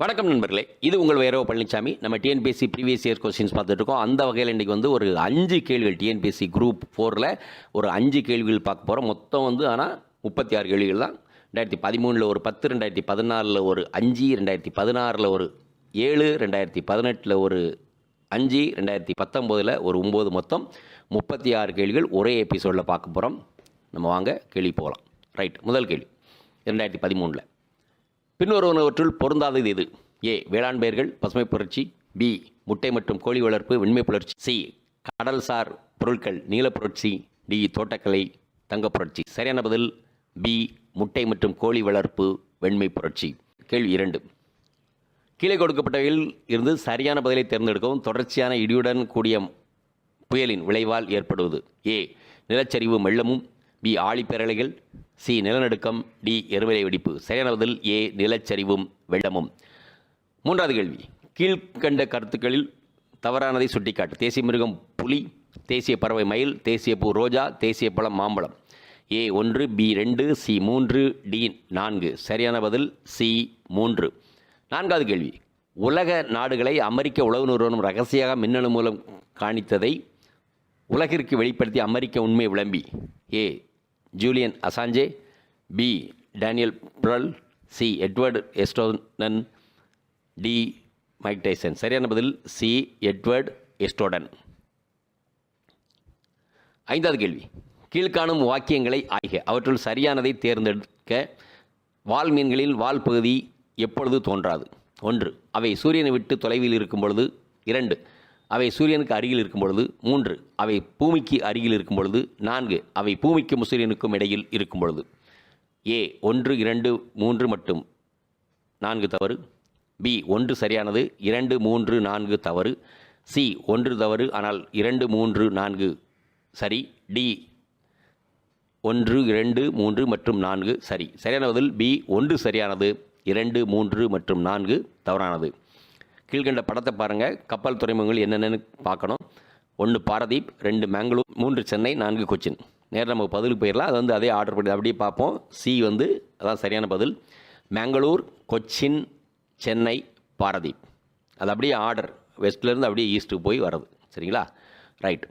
வணக்கம் நண்பர்களே. இது உங்கள் வேரோ பழனிசாமி நம்ம டிஎன்பிஎஸ்சி ப்ரீவியஸ் இயர் கொஸ்டின்ஸ் பார்த்துட்டு இருக்கோம். அந்த வகையில் இன்றைக்கி வந்து ஒரு அஞ்சு கேள்விகள் டிஎன்பிஎஸ்சி குரூப் ஃபோரில் ஒரு அஞ்சு கேள்விகள் பார்க்க போகிறோம் மொத்தம் வந்து ஆனால் முப்பத்தி ஆறு கேள்விகள் தான். ரெண்டாயிரத்தி பதிமூணில் ஒரு பத்து ரெண்டாயிரத்தி பதினாலில் ஒரு அஞ்சு ரெண்டாயிரத்தி பதினாறில் ஒரு ஏழு ரெண்டாயிரத்தி பதினெட்டில் ஒரு அஞ்சு ரெண்டாயிரத்தி பத்தொம்போதில் ஒரு ஒம்பது மொத்தம் முப்பத்தி ஆறு கேள்விகள் ஒரே எபிசோடில் பார்க்க போகிறோம் நம்ம வாங்க கேள்வி போகலாம். ரைட் முதல் கேள்வி. ரெண்டாயிரத்தி பதிமூணில். பின்வருவனவற்றுள் பொருந்தாதது இது. ஏ. வேளாண் பயிர்கள் பசுமை புரட்சி. பி. முட்டை மற்றும் கோழி வளர்ப்பு வெண்மை புரட்சி. சி. கடல்சார் பொருட்கள் நீல புரட்சி. டி. தோட்டக்கலை தங்க புரட்சி. சரியான பதில். பி. முட்டை மற்றும் கோழி வளர்ப்பு வெண்மை புரட்சி. கேள்வி இரண்டு. கீழே கொடுக்கப்பட்டவையில் இருந்து சரியான பதிலை தேர்ந்தெடுக்கவும் தொடர்ச்சியான இடியுடன் கூடிய புயலின் விளைவால் ஏற்படுவது. ஏ. நிலச்சரிவு மெல்லமும். பி. ஆழிப்பேரலைகள். சி நிலநடுக்கம் டி எருமலை வெடிப்பு சரியான பதில் ஏ நிலச்சரிவும் வெள்ளமும். மூன்றாவது கேள்வி. கீழ்கண்ட கருத்துக்களில் தவறானதை சுட்டிக்காட்டு. தேசிய மிருகம் புலி தேசிய பறவை மயில் தேசிய பூ ரோஜா தேசிய பழம் மாம்பழம். ஏ ஒன்று பி ரெண்டு சி மூன்று டி நான்கு. சரியான பதில் சி மூன்று. நான்காவது கேள்வி. உலக நாடுகளை அமெரிக்க உளவு நிறுவனம் ரகசியமாக மின்னணு மூலம் காணித்ததை உலகிற்கு வெளிப்படுத்தி அமெரிக்க உண்மை விளம்பி. A Julian Assange B. Daniel ப்ரல் C. Edward Snowden D. Mike Tyson. சரியான பதில் சி. எட்வர்ட் எஸ்டோடன். ஐந்தாவது கேள்வி. கீழ்காணும் வாக்கியங்களை ஆய்க. அவற்றுள் சரியானதை தேர்ந்தெடுக்க வால் மீன்களில் வால் பகுதி எப்பொழுது தோன்றாது? ஒன்று. அவை சூரியனை விட்டு தொலைவில் இருக்கும் பொழுது இரண்டு. அவை சூரியனுக்கு அருகில் இருக்கும் பொழுது மூன்று அவை பூமிக்கு அருகில் இருக்கும் பொழுது நான்கு அவை பூமிக்கும் சூரியனுக்கும் இடையில் இருக்கும் பொழுது ஏ ஒன்று இரண்டு மூன்று மட்டும். நான்கு தவறு. பி ஒன்று சரியானது இரண்டு மூன்று நான்கு தவறு. சி ஒன்று தவறு ஆனால் இரண்டு மூன்று நான்கு சரி. டி ஒன்று இரண்டு மூன்று மற்றும் நான்கு சரி. சரியான பதில் பி ஒன்று சரியானது இரண்டு மூன்று மற்றும் நான்கு தவறானது. கீழ்கண்ட படத்தை பாருங்கள் கப்பல் துறைமுகங்கள் என்னென்னு பார்க்கணும். ஒன்று பாரதீப் ரெண்டு மேங்களூர் மூன்று சென்னை நான்கு கொச்சின். நேரில் நம்ம பதிலுக்கு போயிடலாம் அது வந்து அதே ஆர்டர் பண்ணி அப்படியே பார்ப்போம். சி வந்து அதான் சரியான பதில். மேங்களூர் கொச்சின் சென்னை பாரதீப். அது அப்படியே ஆர்டர். வெஸ்ட்லேருந்து அப்படியே ஈஸ்ட்டுக்கு போய் வர்றது. சரிங்களா? ரைட்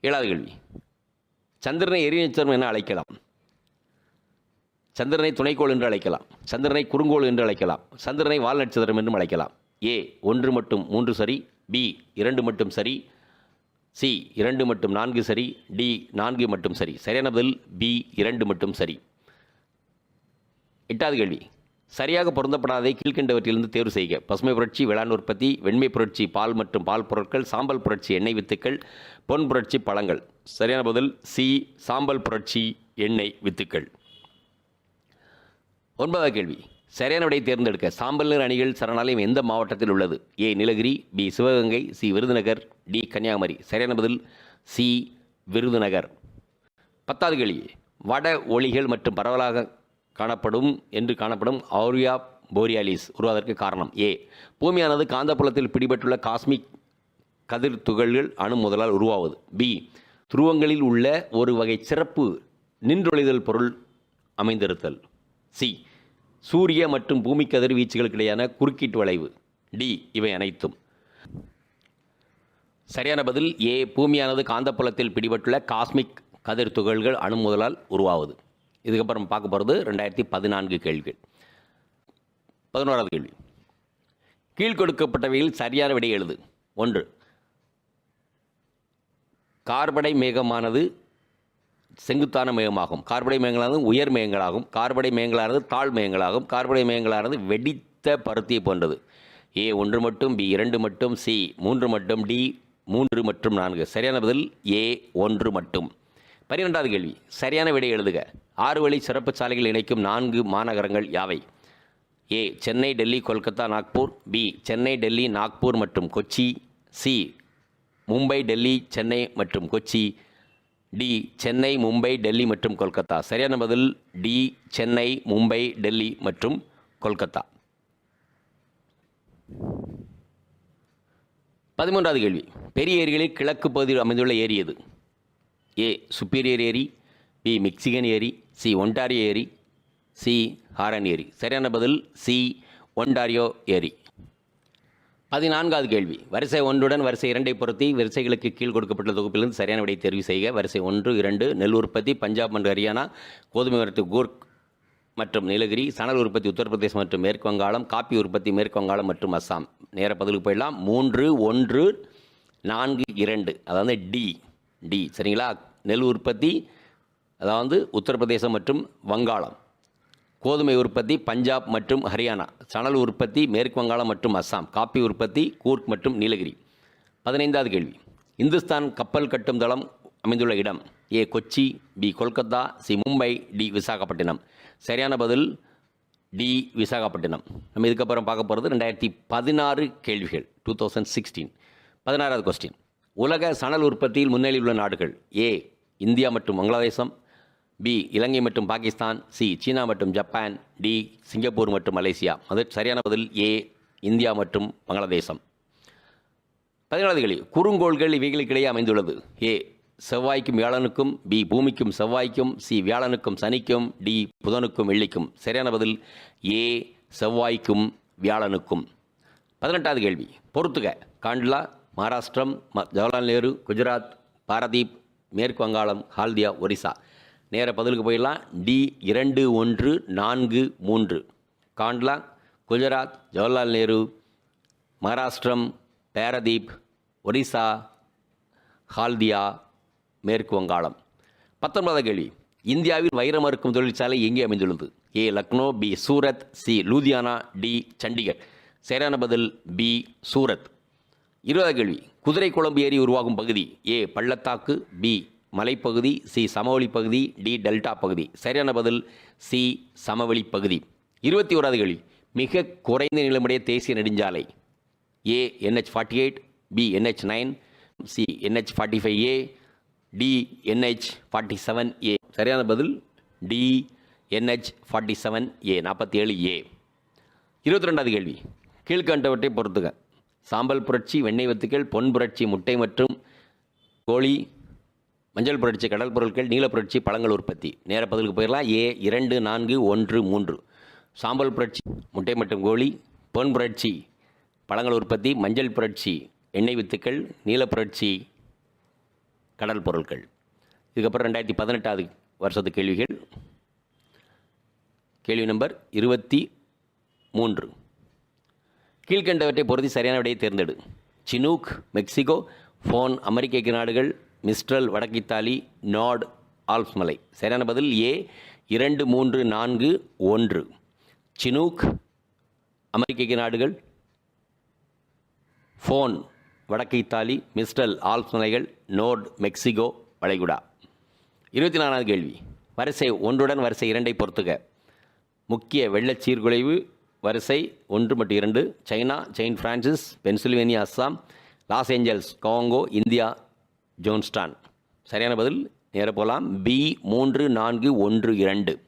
ஏழாவது கேள்வி. சந்திரனை எரிநட்சத்திரம் என்ன என அழைக்கலாம். சந்திரனை துணைக்கோள் என்று அழைக்கலாம். சந்திரனை குறுங்கோள் என்று அழைக்கலாம். சந்திரனை வால் நட்சத்திரம் என்றும் அழைக்கலாம். ஏ ஒன்று மட்டும் மூன்று சரி பி இரண்டு மட்டும் சரி சி இரண்டு மட்டும் நான்கு சரி டி நான்கு மட்டும் சரி. சரியான பதில் பி இரண்டு மட்டும் சரி. எட்டாவது கேள்வி. சரியாக பொருந்தப்படாதே கீழ்கண்டவற்றிலிருந்து தேர்வு செய்க. பசுமை புரட்சி வேளாண் உற்பத்தி வெண்மை புரட்சி பால் மற்றும் பால் பொருட்கள் சாம்பல் புரட்சி எண்ணெய் வித்துக்கள் பொன் புரட்சி பழங்கள். சரியான பதில் சி சாம்பல் புரட்சி எண்ணெய் வித்துக்கள். ஒன்பதாவது கேள்வி. சரியான விடை தேர்ந்தெடுக்க சாம்பல் நிற அணிகள் சரணாலயம் எந்த மாவட்டத்தில் உள்ளது? A Nilgiri B Sivaganga C Virudhunagar D Kanyakumari. சரியான பதில் சி விருதுநகர். பத்தாவது கேள்வி. வட ஒளிகள் மற்றும் பரவலாக காணப்படும் என்று காணப்படும் ஆரியா போரியாலிஸ் உருவாவதற்கு காரணம் ஏ. பூமியானது காந்தப்புலத்தில் பிடிபட்டுள்ள காஸ்மிக் கதிர் துகள்கள் அணு முதலால் உருவாவது. பி துருவங்களில் உள்ள ஒரு வகை சிறப்பு நின்றொழிதல் பொருள் அமைந்திருத்தல். சி சூரிய மற்றும் பூமி கதிர்வீச்சுகளுக்கு இடையான குறுக்கீட்டு வளைவு. டி இவை அனைத்தும். சரியான பதில் ஏ பூமியானது காந்தப்புலத்தில் பிடிபட்டுள்ள காஸ்மிக் கதிர் துகள்கள் அணு முதலால் உருவாவது. இதுக்கப்புறம் பார்க்க போகிறது ரெண்டாயிரத்தி பதினான்கு கேள்விகள். பதினோராவது கேள்வி. கீழ்கொடுக்கப்பட்டவையில் சரியான விடை எழுது. ஒன்று. கார்படை மேகமானது செங்குத்தான மேகமாகும். கார்படை மேகங்களானது உயர் மேகங்களாகும். கார்படை மேகங்களானது தாழ் மேகங்களாகும். கார்படை மேகங்களானது வெடித்த பருத்தியை போன்றது. ஏ ஒன்று மட்டும் பி இரண்டு மட்டும் சி மூன்று மட்டும் டி மூன்று மற்றும் நான்கு. சரியான பதில் ஏ ஒன்று மட்டும். பன்னிரெண்டாவது கேள்வி. சரியான விடை எழுதுக. ஆறு வழி சிறப்பு சாலைகள் இணைக்கும் நான்கு மாநகரங்கள் யாவை? ஏ சென்னை டெல்லி கொல்கத்தா நாக்பூர். பி சென்னை டெல்லி நாக்பூர் மற்றும் கொச்சி. சி மும்பை டெல்லி சென்னை மற்றும் கொச்சி. டி சென்னை மும்பை டெல்லி மற்றும் கொல்கத்தா. சரியான பதில் டி சென்னை மும்பை டெல்லி மற்றும் கொல்கத்தா. பதிமூன்றாவது கேள்வி. பெரிய ஏரிகளில் கிழக்கு பகுதியில் அமைந்துள்ள ஏரி எது? ஏ சுப்பீரியர் ஏரி பி மிக்சிகன் ஏரி சி ஒன்டாரியோ ஏரி சி ஹாரன் ஏரி. சரியான பதில் சி ஒன்டாரியோ ஏரி. பதினான்காவது கேள்வி. வரிசை ஒன்றுடன் வரிசை இரண்டை பொருத்தி வரிசைகளுக்கு கீழ் கொடுக்கப்பட்ட தொகுப்பிலிருந்து சரியான விடை தெரிவு செய்க. வரிசை ஒன்று இரண்டு நெல் உற்பத்தி பஞ்சாப் மற்றும் ஹரியானா கோதுமை வரத்து கூர்க் மற்றும் நீலகிரி சணல் உற்பத்தி உத்தரப்பிரதேசம் மற்றும் மேற்கு வங்காளம் காப்பி உற்பத்தி மேற்கு வங்காளம் மற்றும் அஸ்ஸாம். நேர பதிலுக்கு போயிடலாம். மூன்று ஒன்று நான்கு இரண்டு. அதாவது டி டி சரிங்களா? நெல் உற்பத்தி அதாவது உத்தரப்பிரதேசம் மற்றும் வங்காளம். கோதுமை உற்பத்தி பஞ்சாப் மற்றும் ஹரியானா சணல் உற்பத்தி மேற்கு வங்காளம் மற்றும் அஸ்ஸாம் காப்பி உற்பத்தி கூர்க் மற்றும் நீலகிரி. பதினைந்தாவது கேள்வி. இந்துஸ்தான் கப்பல் கட்டும் தளம் அமைந்துள்ள இடம் A Kochi B Kolkata C Mumbai D Visakhapatnam. சரியான பதில் டி விசாகப்பட்டினம். நம்ம இதுக்கப்புறம் பார்க்க போகிறது ரெண்டாயிரத்தி பதினாறு கேள்விகள் டூ தௌசண்ட் சிக்ஸ்டீன். பதினாறாவது கொஸ்டின் உலக சணல் உற்பத்தியில் முன்னேறியுள்ள உள்ள நாடுகள் ஏ இந்தியா மற்றும் வங்களாதேசம் பி இலங்கை மற்றும் பாகிஸ்தான். சி சீனா மற்றும் ஜப்பான். டி சிங்கப்பூர் மற்றும் மலேசியா. அது சரியான பதில் ஏ இந்தியா மற்றும் வங்களாதேசம் பதினாலாவது கேள்வி. குறுங்கோள்கள் இவைகளுக்கிடையே அமைந்துள்ளது. ஏ செவ்வாய்க்கும் வியாழனுக்கும் பி பூமிக்கும் செவ்வாய்க்கும் சி வியாழனுக்கும் சனிக்கும் டி புதனுக்கும் வெள்ளிக்கும். சரியான பதில் ஏ செவ்வாய்க்கும் வியாழனுக்கும். பதினெட்டாவது கேள்வி. பொறுத்துக காண்ட்லா மகாராஷ்டிரம் ஜவஹர்லால் நேரு குஜராத் பாரதீப் மேற்கு வங்காளம் ஹால்தியா ஒரிசா. நேர பதிலுக்கு போயிடலாம். டி இரண்டு ஒன்று நான்கு மூன்று. காண்ட்லா குஜராத் ஜவஹர்லால் நேரு மகாராஷ்டிரம் பேரதீப் ஒரிசா ஹால்தியா மேற்கு வங்காளம். பத்தொன்பதாம் கேள்வி. இந்தியாவில் வைரம் மறுக்கும் தொழிற்சாலை எங்கே அமைந்துள்ளது? A Lucknow B Surat C Ludhiana D Chandigarh. சரியான பதில் பி சூரத். இருபதாம் கேள்வி. குதிரை குழம்பு ஏரி உருவாகும் பகுதி ஏ பள்ளத்தாக்கு பி மலைப்பகுதி சி சமவெளி பகுதி டி டெல்டா பகுதி. சரியான பதில் சி சமவெளி பகுதி. இருபத்தி ஓராவது கேள்வி. மிக குறைந்த நிலமுடைய தேசிய நெடுஞ்சாலை. A NH forty eight B NH nine C NH forty five A D NH forty seven A சரியான பதில் D NH forty seven A நாற்பத்தி ஏழு ஏ இருபத்தி ரெண்டாவது கேள்வி. கீழ்கண்டவற்றை பொறுத்துக. சாம்பல் புரட்சி வெண்ணெய் வத்துக்கள் பொன் புரட்சி முட்டை மற்றும் கோழி மஞ்சள் புரட்சி கடல் பொருட்கள் நீல புரட்சி பழங்கள் உற்பத்தி. நேர பதிலுக்கு போயிடலாம் ஏ இரண்டு நான்கு ஒன்று மூன்று. சாம்பல் புரட்சி முட்டை மற்றும் கோழி பொன் புரட்சி பழங்கள் உற்பத்தி மஞ்சள் புரட்சி எண்ணெய் வித்துக்கள் நீல புரட்சி கடல் பொருட்கள். இதுக்கப்புறம் ரெண்டாயிரத்தி பதினெட்டாவது வருஷத்து கேள்விகள். கேள்வி நம்பர் இருபத்தி மூன்று. கீழ்கண்டவற்றை பொருத்தி சரியான விடையை தேர்ந்தெடு. சினூக் மெக்சிகோ ஃபோன் அமெரிக்க நாடுகள் மிஸ்ட்ரல் வடக்கித்தாலி நாட் ஆல்ப்ஸ் மலை சரியான பதில்? ஏ இரண்டு மூன்று நான்கு ஒன்று. சினூக் அமெரிக்க நாடுகள். ஃபோன் வடக்கு இத்தாலி மிஸ்டல் ஆல்ப்ஸ் மலைகள் நோர்ட் மெக்சிகோ வளைகுடா. இருபத்தி நாலாவது கேள்வி. வரிசை ஒன்றுடன் வரிசை இரண்டை பொறுத்துக. முக்கிய வெள்ள சீர்குலைவு வரிசை ஒன்று மற்றும் இரண்டு. China Saint Francis Pennsylvania Assam Los Angeles Congo India Johnstown. சரியான பதில்? நேர போகலாம் பி மூன்று நான்கு ஒன்று இரண்டு.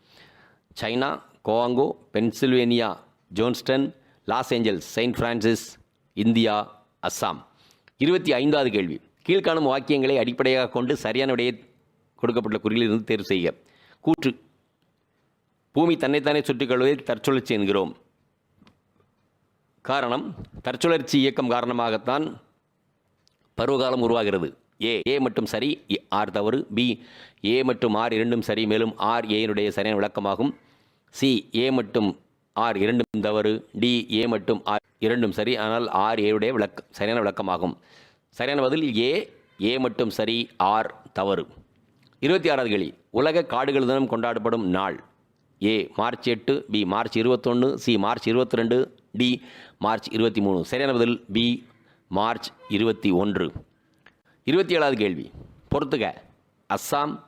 China கோவாங்கோ Pennsylvania Johnstown Los Angeles Saint Francis India Assam. இருபத்தி ஐந்தாவது கேள்வி. கீழ்காணும் வாக்கியங்களை அடிப்படையாக கொண்டு சரியான விடையை கொடுக்கப்பட்டுள்ள குறியிலிருந்து தேர்வு செய்ய கூற்று. பூமி தன்னைத்தானே சுற்றிக்கொள்வதை தற்சுழற்சி என்கிறோம். காரணம் தற்சுழற்சி இயக்கம் காரணமாகத்தான் பருவகாலம் உருவாகிறது. ஏ ஏ மட்டும் சரி ஆர் தவறு பி ஏ மற்றும் ஆர் இரண்டும் சரி மேலும் ஆர் ஏனுடைய சரியான விளக்கமாகும். சி ஏ மற்றும் ஆர் இரண்டும் தவறு டி ஏ மற்றும் ஆர் இரண்டும் சரி ஆனால் ஆர் ஏவுடைய விளக்க சரியான விளக்கமாகும். சரியான பதில் ஏ ஏ மட்டும் சரி ஆர் தவறு. இருபத்தி ஆறாவது கேள்வி. உலக காடுகள் தினம் கொண்டாடப்படும் நாள். ஏ மார்ச் எட்டு பி மார்ச் இருபத்தொன்று சி மார்ச் இருபத்தி ரெண்டு டி மார்ச் இருபத்தி மூணு. சரியான பதில் பி மார்ச் இருபத்தி ஒன்று. இருபத்தி ஏழாவது கேள்வி. பொறுத்துக. அஸ்ஸாம்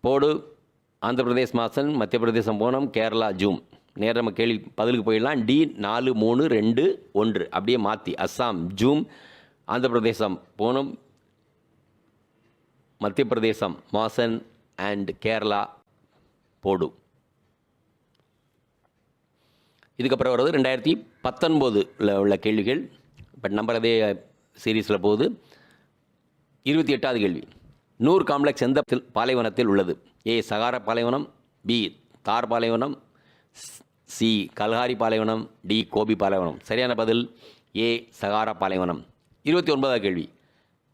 போடு ஆந்திர பிரதேஷ் மாசன் மத்திய பிரதேசம் போனோம் கேரளா ஜூம். நேரம் நம்ம கேள்வி பதிலுக்கு போயிடலாம். டி நாலு மூணு ரெண்டு ஒன்று. அப்படியே மாற்றி அஸ்ஸாம் ஜூம் ஆந்திர பிரதேசம் போனோம் மத்திய பிரதேசம் மாசன் அண்ட் கேரளா போடு. இதுக்கப்புறம் வர்றது ரெண்டாயிரத்தி பத்தொன்பதில் உள்ள கேள்விகள். பட் நம்பர் அதே சீரீஸில் போகுது. இருபத்தி எட்டாவது கேள்வி. நூறு காம்ப்ளெக்ஸ் எந்த பாலைவனத்தில் உள்ளது? ஏ சகாரா பாலைவனம் பி தார் பாலைவனம் சி கல்ஹாரி பாலைவனம் டி கோபி பாலைவனம். சரியான பதில் ஏ சகாரா பாலைவனம். இருபத்தி ஒன்பதாவது கேள்வி.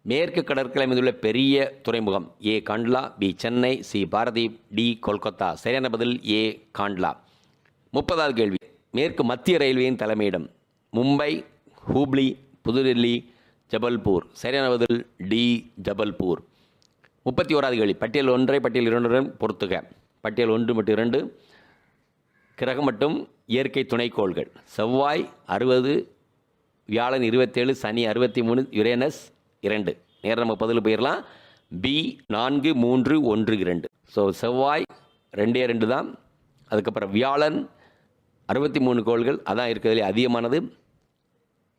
மேற்கு கடற்கரை அமைந்துள்ள பெரிய துறைமுகம் A Kandla B Chennai C Paradip D Kolkata. சரியான பதில் ஏ காண்ட்லா. முப்பதாவது கேள்வி. மேற்கு மத்திய ரயில்வேயின் தலைமையிடம் மும்பை ஹூப்ளி புதுடெல்லி ஜபல்பூர். சரியான பதில் டி ஜபல்பூர். முப்பத்தி ஓராது கேள்வி. பட்டியல் ஒன்றை பட்டியல் இரண்டுடன் பொறுத்துக. பட்டியல் ஒன்று மற்றும் இரண்டு. கிரகம் மற்றும் இயற்கை துணைக்கோள்கள். செவ்வாய் அறுபது வியாழன் இருபத்தேழு சனி அறுபத்தி மூணு யுரேனஸ் இரண்டு. நேரம் நம்ம பதில் போயிடலாம் பி நான்கு மூன்று ஒன்று இரண்டு. ஸோ செவ்வாய் ரெண்டே ரெண்டு தான். அதுக்கப்புறம் வியாழன் அறுபத்தி மூணு கோள்கள். அதான் இருக்கிறதுலே அதிகமானது.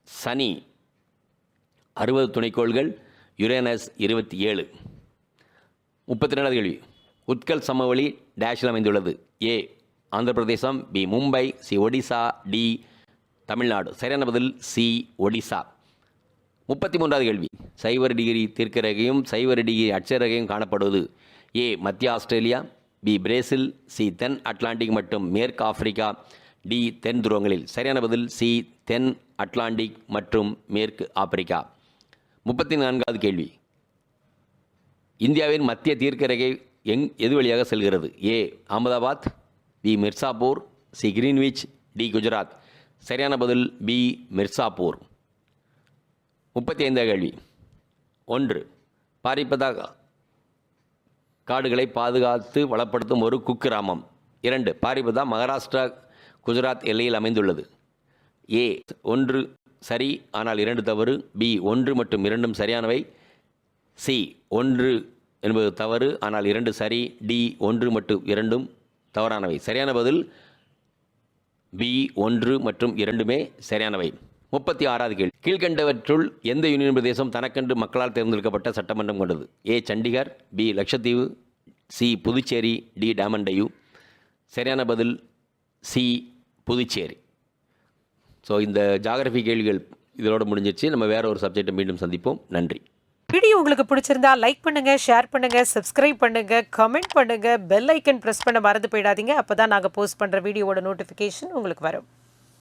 சனி அறுபது துணைக்கோள்கள் யுரேனஸ் இருபத்தி ஏழு. முப்பத்தி ரெண்டாவது கேள்வி. உட்கல் சமவெளி டேஷில் அமைந்துள்ளது. A Andhra Pradesh B Mumbai C Odisha D Tamil Nadu. சரியான பதில் சி ஒடிசா. முப்பத்தி மூன்றாவது கேள்வி. சைவர் டிகிரி தீர்க்கரேகையும் சைவர் டிகிரி அட்சரகையும் காணப்படுவது ஏ மத்திய ஆஸ்திரேலியா பி பிரேசில் சி தென் அட்லாண்டிக் மற்றும் மேற்கு ஆப்பிரிக்கா டி தென் துருவங்களில். சரியான பதில் சி தென் அட்லாண்டிக் மற்றும் மேற்கு ஆப்பிரிக்கா. முப்பத்தி நான்காவது கேள்வி. இந்தியாவின் மத்திய தீர்க்கரேகை எங் எது வழியாக செல்கிறது? A Ahmedabad B Mirzapur C Greenwich D Gujarat. சரியான பதில் பி மிர்சாப்பூர். முப்பத்தி ஐந்தாவது கேள்வி. ஒன்று பாரிப்பதா காடுகளை பாதுகாத்து வளப்படுத்தும் ஒரு குக்கிராமம். இரண்டு பாரிபதா மகாராஷ்டிரா குஜராத் எல்லையில் அமைந்துள்ளது. ஏ ஒன்று சரி ஆனால் இரண்டு தவறு பி ஒன்று மற்றும் இரண்டும் சரியானவை. சி ஒன்று என்பது தவறு ஆனால் இரண்டு சரி டி ஒன்று மற்றும் இரண்டும் தவறானவை. சரியான பதில் பி ஒன்று மற்றும் இரண்டுமே சரியானவை. முப்பத்தி ஆறாவது கேள்வி. கீழ்கண்டவற்றுள் எந்த யூனியன் பிரதேசம் தனக்கென்று மக்களால் தேர்ந்தெடுக்கப்பட்ட சட்டமன்றம் கொண்டது? A Chandigarh B Lakshadweep C Puducherry D Daman Diu. சரியான பதில் சி புதுச்சேரி. ஸோ இந்த ஜாகிரபி கேள்விகள் இதோட முடிஞ்சிச்சு நம்ம வேற ஒரு சப்ஜெக்டை மீண்டும் சந்திப்போம். நன்றி. வீடியோ உங்களுக்கு பிடிச்சிருந்தா லைக் பண்ணுங்க ஷேர் பண்ணுங்க சப்ஸ்கிரைப் பண்ணுங்க கமெண்ட் பண்ணுங்க பெல் ஐக்கன் ப்ரெஸ் பண்ண மறந்து போயிடாதீங்க. அப்போ தான் நாங்கள் போஸ்ட் பண்ணுற வீடியோவோட நோட்டிஃபிகேஷன் உங்களுக்கு வரும்.